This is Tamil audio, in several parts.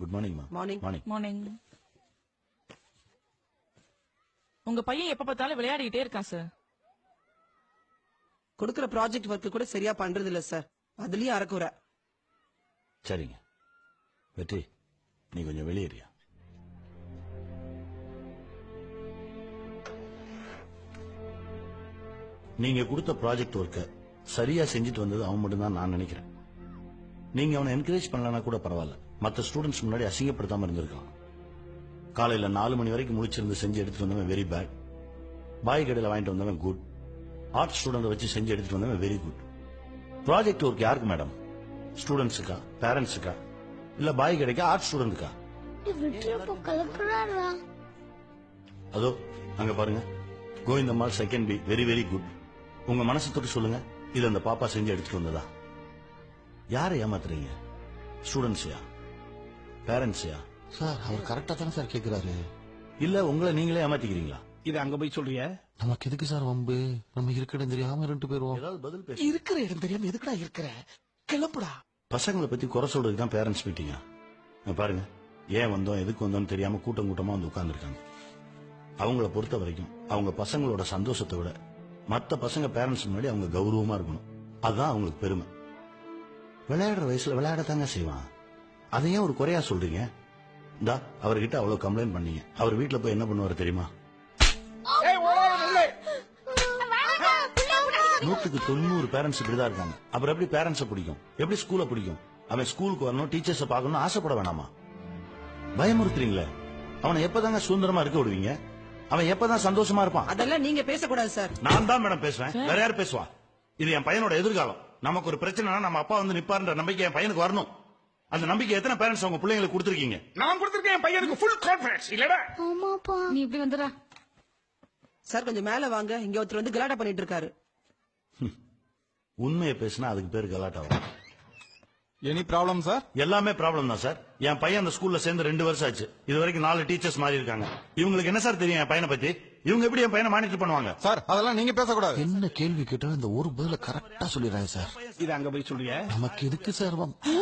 குட் மார்னிங் மா Morning. மார்னிங் மார்னிங் உங்க பையன் எப்ப பார்த்தாலும் விளையாடிட்டே இருக்கான் சார் கொடுக்கிற ப்ராஜெக்ட் ஒர்க் கூட சரியா பண்றது இல்ல சார் அதுலயும் அறக்குறை. சரிங்க. வெற்றி நீ கொஞ்சம் வெளியேறியா? நீங்க கொடுத்த ப்ராஜெக்ட் ஒர்க்க சரியா செஞ்சுட்டு வந்தது அவன் மட்டும்தான் நான் நினைக்கிறேன். நீங்க அவனை என்கரேஜ் பண்ணலனா கூட பரவாயில்ல. மற்ற ஸ்டூடெண்ட்ஸ் முன்னாடி அசிங்கப்படுத்தாம இருந்திருக்கான் காலையில நாலு மணி வரைக்கும் முடிச்சிருந்து செஞ்சு எடுத்துட்டு வந்தவன் வெரி பேட் பாய் கடையில் வாங்கிட்டு வந்தவன் குட் ஆர்ட் ஸ்டூடெண்ட் வச்சு செஞ்சு எடுத்துட்டு வந்தவன் வெரி குட் ப்ராஜெக்ட் ஒர்க் யாருக்கு மேடம் ஸ்டூடெண்ட்ஸுக்கா பேரண்ட்ஸுக்கா இல்ல பாய் கடைக்கா? ஆர்ட் ஸ்டூடெண்ட்டுக்கா அதோ அங்க பாருங்க. Govindammal second B very very good உங்க மனசு தொட்டு சொல்லுங்க. இது அந்த பாப்பா செஞ்சு எடுத்துட்டு வந்ததா? யாரை ஏமாத்துறீங்க? ஸ்டூடெண்ட்ஸையா பேரண்ட்ஸையா சார் அவர் கரெக்டா தானே சார் கேக்குறாரு. இல்ல உங்களை நீங்களே ஏமாத்திக்கிறீங்களா? இது அங்க போய் சொல்றிய? நமக்கு எதுக்கு சார் வம்பு? நம்ம இருக்க இடம் தெரியாம ரெண்டு போயிருவோம் ஏதாவது பதில் பேசு. இருக்கிற இடம் தெரியாம எதுக்குடா இருக்கிற? கிளம்புடா. பசங்களை பத்தி குறை சொல்றதுக்கு தான் பேரண்ட்ஸ் மீட்டிங்கா பாருங்க. ஏன் வந்தோம் எதுக்கு வந்தோம்னு தெரியாம கூட்டம் கூட்டமா வந்து உட்கார்ந்துருக்காங்க. அவங்கள பொறுத்த வரைக்கும் அவங்க பசங்களோட சந்தோஷத்தை விட மத்த பசங்க பேரண்ட்ஸ் முன்னாடி அவங்க கௌரவமா இருக்கணும். அதுதான் அவங்களுக்கு பெருமை. விளையாடுற வயசுல விளையாடத்தாங்க செய்வான். அதை ஏன் ஒரு குறையா சொல்றீங்க. இந்தா அவர்கிட்ட அவ்வளவு கம்ப்ளைண்ட் பண்ணீங்க. அவர் வீட்டுல போய் என்ன பண்ணுவாரு தெரியுமா? நூத்துக்கு தொண்ணூறு பேரண்ட்ஸ் இப்படிதான் இருக்காங்க. அப்புறம் எப்படி பேரண்ட்ஸ பிடிக்கும்? எப்படி ஸ்கூல பிடிக்கும்? அவன் ஸ்கூலுக்கு வரணும் டீச்சர்ஸ பார்க்கணும் ஆசைப்பட வேணாமா? பயமுறுத்துறீங்களே. அவனை எப்பதாங்க சுதந்திரமா இருக்க விடுவீங்க? அவன் எப்பதான் சந்தோஷமா இருப்பான்? அதெல்லாம் நீங்க பேசக்கூடாது சார். நான் தான் மேடம் பேசுவேன். வேற யார் பேசுவா? இது என் பையனோட எதிர்காலம். நமக்கு ஒரு பிரச்சனைனா நம்ம அப்பா வந்து நிப்பாருன்ற நம்பிக்கை என் பையனுக்கு வரணும். அந்த நம்பிக்கை எத்தனை பேரண்ட்ஸ் அவங்க பிள்ளைங்களுக்கு கொடுத்துருக்கீங்க? நான் கொடுத்திருக்கேன் என் பையனுக்கு ஃபுல் கான்பிடன்ஸ் இல்லடா? ஆமாப்பா. நீ இப்படி வந்துடா. சார் கொஞ்சம் மேல வாங்க. இங்க ஒருத்தர் வந்து கலாட்டா பண்ணிட்டு இருக்காரு. உண்மையை பேசினா அதுக்கு பேர் கலாட்டாவும் எனி ப்ராப்ளம் சார் எல்லாமே ப்ராப்ளம் தான் சார் என் பையன் அந்த ஸ்கூல்ல சேர்ந்து ரெண்டு வருஷம் ஆச்சு. இது வரைக்கும் நாலு டீச்சர்ஸ் மாறி இருக்காங்க. இவங்களுக்கு என்ன சார் தெரியும் என் பையனை பத்தி? இவங்க எப்படி என் பையனை மானிட்டர் பண்ணுவாங்க? சார் அதெல்லாம் நீங்க பேசக்கூடாது. என்ன கேள்வி கேட்டாலும் இந்த ஒரு பதில கரெக்டா சொல்லிடுறாங்க சார் இது அங்க போய் சொல்றிய நமக்கு எதுக்கு சார் வம்பு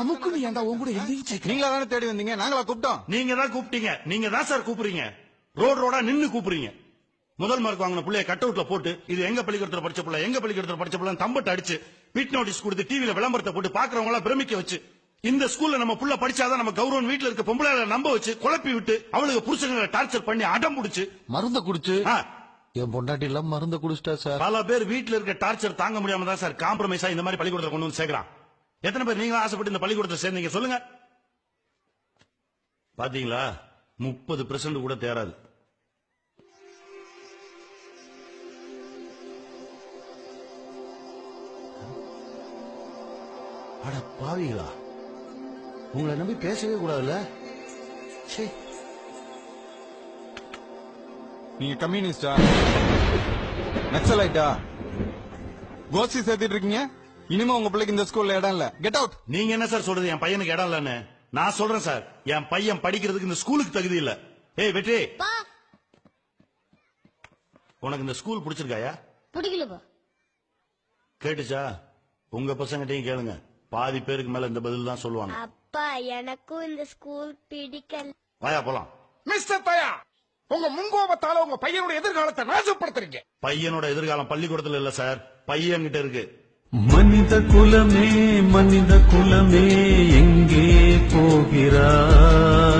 நமக்கு நீ ஏன்டா உன் கூட எதையும் சேர்க்க நீங்களா தானே தேடி வந்தீங்க? நாங்களா கூப்பிட்டோம். நீங்க தான் கூப்பிட்டீங்க. நீங்க தான் சார் கூப்பிடுறீங்க. ரோடு ரோடா நின்னு கூப்பிடுறீங்க. முதல் மார்க் வாங்கின பிள்ளைய கட் அவுட்ல போட்டு இது எங்க பள்ளிக்கூடத்துல படிச்ச பிள்ளை எங்க பள்ளிக்கூடத்துல படிச்ச பிள்ளை தம்பட்டு அடிச்சு பிட் நோட்டீஸ் கொடுத்து டிவில விளம்பரத்தை போட்டு பாக்குறவங்க எல்லாம் பிரமிக்க வச்சு இந்த ஸ்கூல்ல நம்ம புள்ள படிச்சாதான் நம்ம கௌரவம் வீட்டுல இருக்க பொம்பளை நம்ப வச்சு குழப்பி விட்டு அவளுக்கு புருஷங்களை டார்ச்சர் பண்ணி அடம் புடிச்சு. மருந்த குடிச்சு? என் பொண்டாட்டி எல்லாம் மருந்த குடிச்சிட்டா சார். பல பேர் வீட்டுல இருக்க டார்ச்சர் தாங்க முடியாம தான் சார் காம்ப்ரமைஸா இந்த மாதிரி பள்ளிக்கூடத்துல கொண்டு வந்து சேர்க்கறான். எத்தனை பேர் நீங்களும் ஆசைப்பட்டு இந்த பள்ளிக்கூடத்துல சேர்ந்தீங்க சொல்லுங்க. பாத்தீங்களா? முப்பது பெர்சென்ட் கூட தேராது. அட பாவிகளா. உங்களை நம்பி பேசவே கூடாதுல்ல? சே நீங்க கம்யூனிஸ்டா? நக்சலைட்டா? கோஷ்டி சேர்த்துட்டு இருக்கீங்க? இனிமே உங்க பிள்ளைக்கு இந்த ஸ்கூல்ல இடம் இல்ல. கெட் அவுட் நீங்க என்ன சார் சொல்றது? என் பையனுக்கு இடம் இல்லன்னு. நான் சொல்றேன் சார். என் பையன் படிக்கிறதுக்கு இந்த ஸ்கூலுக்கு தகுதி இல்ல. ஏய் வெற்றி. உனக்கு இந்த ஸ்கூல் பிடிச்சிருக்காயா? பிடிக்கலப்பா. கேட்டுச்சா? உங்க பசங்கிட்டையும் கேளுங்க. பாதி பேருக்கு மேல இந்த பதில் தான் சொல்லுவாங்க. அப்பா எனக்கும் இந்த ஸ்கூல் பிடிக்கல. வாயா போலாம். மிஸ்டர் தயா உங்க முன்கோபத்தால உங்க பையனோட எதிர்காலத்தை நாசப்படுத்துறீங்க. பையனோட எதிர்காலம் பள்ளிக்கூடத்துல இல்ல சார். பையன் கிட்ட இருக்கு. மனித குலமே மனித குலமே எங்கே போகிறாய்?